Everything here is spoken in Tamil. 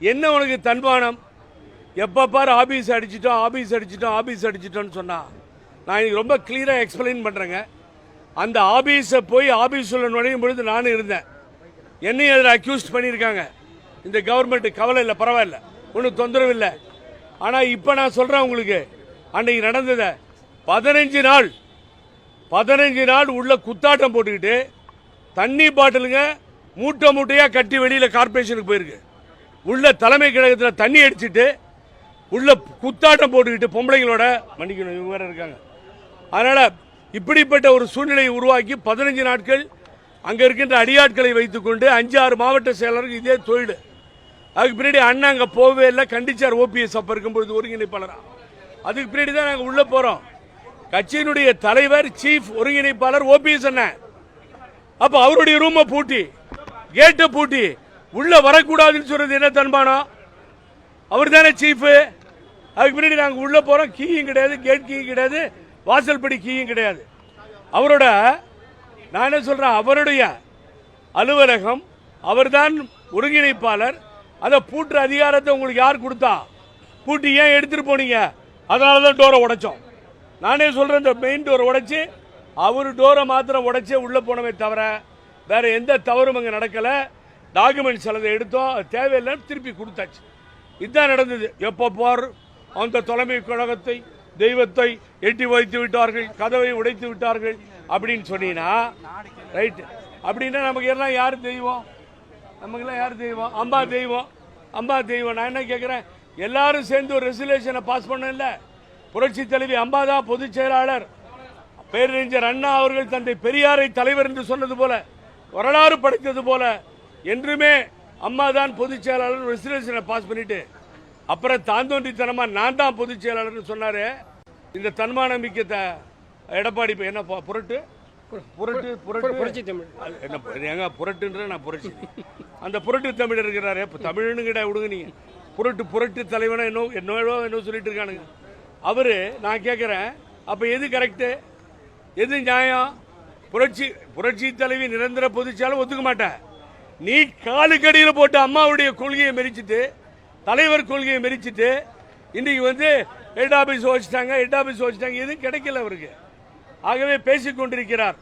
என்ன உனக்கு தன்மானம் எப்போ பாரு ஆபீஸ் அடிச்சிட்டோம் ஆபீஸ் அடிச்சிட்டோம் ஆபீஸ் அடிச்சிட்டோம்னு சொன்னால் நான் இன்னைக்கு ரொம்ப கிளியராக எக்ஸ்பிளைன் பண்ணுறேங்க அந்த ஆபீஸை போய் ஆபீஸில் நுழையும் பொழுது நானும் இருந்தேன். என்னையும் அதில் அக்யூஸ்ட் பண்ணியிருக்காங்க. இந்த கவர்மெண்ட் கவலை இல்லை பரவாயில்ல. ஒன்றும் தொந்தரவு இல்லை. ஆனால் இப்போ நான் சொல்கிறேன் உங்களுக்கு. அன்னைக்கு நடந்ததை. பதினஞ்சு நாள் பதினஞ்சு நாள் உள்ள குத்தாட்டம் போட்டுக்கிட்டு தண்ணி பாட்டிலுங்க மூட்டை மூட்டையாக கட்டி வெளியில் கார்ப்பரேஷனுக்கு போயிருக்கு. உள்ள தலைமை கழகத்தில் தண்ணி அடிச்சுட்டு உள்ள குத்தாட்டம் போட்டுக்கிட்டு பொம்பளைங்களோட மன்னிக்கணும் இவங்க வேற இருக்காங்க. அதனால் இப்படிப்பட்ட ஒரு சூழ்நிலையை உருவாக்கி பதினஞ்சு நாட்கள் அங்கே இருக்கின்ற அடியாட்களை வைத்துக்கொண்டு அஞ்சு ஆறு மாவட்ட செயலருக்கு இதே தொழில். அதுக்கு பின்னாடி அண்ணன் அங்கே போகவே இல்லை கண்டிச்சார் ஓபிஎஸ் அப்போ இருக்கும்பொழுது ஒருங்கிணைப்பாளராக அதுக்கு பின்னாடி தான் நாங்கள் உள்ளே போகிறோம் கட்சியினுடைய தலைவர் சீஃப் ஒருங்கிணைப்பாளர் ஓபிஎஸ் அண்ணன். அப்போ அவருடைய ரூமை பூட்டி கேட்டை பூட்டி உள்ள வரக்கூடாதுன்னு சொல்றது என்ன தன்மானம் அவர் தானே சீஃபு அதுக்கு பின்னாடி நாங்கள் உள்ளே போகிறோம் கீயும் கிடையாது கேட் கீயும் கிடையாது வாசல்படி கீயும் கிடையாது. அவரோட நான் என்ன சொல்கிறேன் அவருடைய அலுவலகம் அவர்தான் ஒருங்கிணைப்பாளர். அதை பூட்டுற அதிகாரத்தை உங்களுக்கு யார் கொடுத்தா? பூட்டி ஏன் எடுத்துகிட்டு போனீங்க? அதனால தான் டோரை உடைச்சோம். நானே சொல்கிறேன் இந்த மெயின் டோரை உடைச்சி அவர் டோரை மாத்திரம் உடைச்சே உள்ளே போனவே தவிர வேற எந்த தவறும் அங்கே நடக்கலை. டாக்குமெண்ட்ஸ் அதை எடுத்தோம் அது தேவையில்லைன்னு திருப்பி கொடுத்தாச்சு. இதுதான் நடந்தது. எப்போ போர் அந்த தலைமை கழகத்தை தெய்வத்தை எட்டி வைத்து விட்டார்கள் கதவை உடைத்து விட்டார்கள் அப்படின்னு சொன்னீங்கன்னா ரைட்டு அப்படின்னா நமக்கு எல்லாம் யார் தெய்வம்? நமக்கெல்லாம் யார் தெய்வம்? அம்பா தெய்வம். அம்பா தெய்வம். நான் என்ன கேட்குறேன்? எல்லாரும் சேர்ந்து ஒரு ரெசுலேஷனை பாஸ் பண்ணல. புரட்சி தலைவி அம்பா தான் பொதுச் செயலாளர். பேரறிஞர் அண்ணா அவர்கள் தந்தை பெரியாரை தலைவர் என்று சொன்னது போல வரலாறு படைத்தது போல என்றுமே அம்மா தான் பொதுச் செயலாளர் ரெசல்யூஷனை பாஸ் பண்ணிட்டு அப்புறம் தாந்தோன்றித்தனமா நான் தான் பொதுச் செயலாளர்னு சொன்னாரு. இந்த தன்மான மிக்க த- எடப்பாடி இப்ப என்ன புரட்டு? புரட்டு புரட்டு. புரட்சி தமிழ். என்ன ஏங்க புரட்டுன்ற நான் புரட்சி? அந்த புரட்டு தமிழர் இருக்கிறாரு. இப்போ தமிழ்னு கிட்ட விடுங்க நீங்க. புரட்டு புரட்டு தலைவனா என்ன என்னவோ என்ன சொல்லிட்டு இருக்கானுங்க. அவரு நான் கேட்குறேன் அப்போ எது கரெக்டு எது நியாயம்? புரட்சி புரட்சி தலைவி நிரந்தர பொதுச்சாலும் ஒத்துக்க மாட்டேன் நீ காலுக்கடியில் போட்டு அம்மாவுடைய கொள்கையை மெரிச்சிட்டு தலைவர் கொள்கையை மெரிச்சிட்டு இன்னைக்கு வந்து ஹெட் ஆஃபீஸ் வச்சுட்டாங்க ஹெட் ஆஃபீஸ் வச்சுட்டாங்க எதுவும் கிடைக்கல அவருக்கு. ஆகவே பேசிக்கொண்டிருக்கிறார்.